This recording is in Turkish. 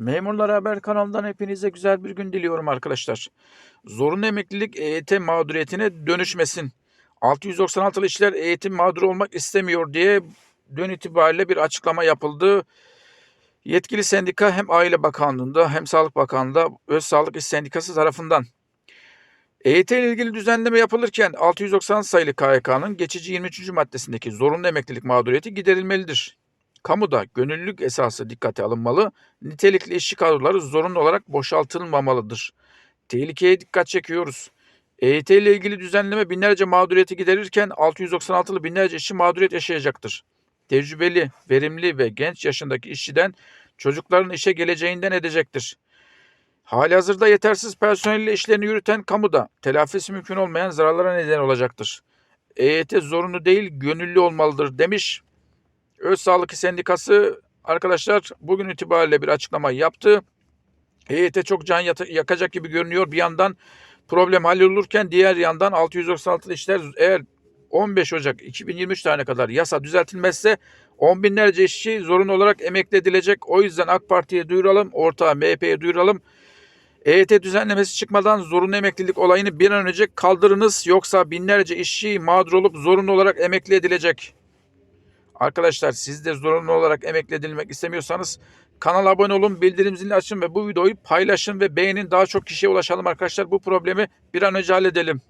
Memurlar Haber kanalından hepinize güzel bir gün diliyorum arkadaşlar. Zorunlu emeklilik EYT mağduriyetine dönüşmesin. 696'lı işler eğitim mağduru olmak istemiyor diye dün itibariyle bir açıklama yapıldı. Yetkili sendika hem Aile Bakanlığı'nda hem Sağlık Bakanlığı'nda Öz Sağlık İş Sendikası tarafından EYT ile ilgili düzenleme yapılırken 690 sayılı KYK'nın geçici 23. maddesindeki zorunlu emeklilik mağduriyeti giderilmelidir. Kamuda gönüllülük esası dikkate alınmalı, nitelikli işçi kadroları zorunlu olarak boşaltılmamalıdır. Tehlikeye dikkat çekiyoruz. EYT ile ilgili düzenleme binlerce mağduriyeti giderirken 696'lı binlerce işçi mağduriyet yaşayacaktır. Tecrübeli, verimli ve genç yaşındaki işçiden çocukların işe geleceğinden edecektir. Halihazırda yetersiz personelle işlerini yürüten kamuda telafisi mümkün olmayan zararlara neden olacaktır. EYT zorunlu değil, gönüllü olmalıdır demiş. Öz Sağlık Sendikası arkadaşlar bugün itibariyle bir açıklama yaptı. EYT çok can yakacak gibi görünüyor. Bir yandan problem hallolurken diğer yandan 696 işler eğer 15 Ocak 2023 tarihine kadar yasa düzeltilmezse on binlerce işçi zorunlu olarak emekli edilecek. O yüzden AK Parti'ye duyuralım, ortağı MHP'ye duyuralım. EYT düzenlemesi çıkmadan zorunlu emeklilik olayını bir an önce kaldırınız yoksa binlerce işçi mağdur olup zorunlu olarak emekli edilecek. Arkadaşlar siz de zorunlu olarak emekli edilmek istemiyorsanız kanala abone olun, bildirim zilini açın ve bu videoyu paylaşın ve beğenin. Daha çok kişiye ulaşalım arkadaşlar. Bu problemi bir an önce halledelim.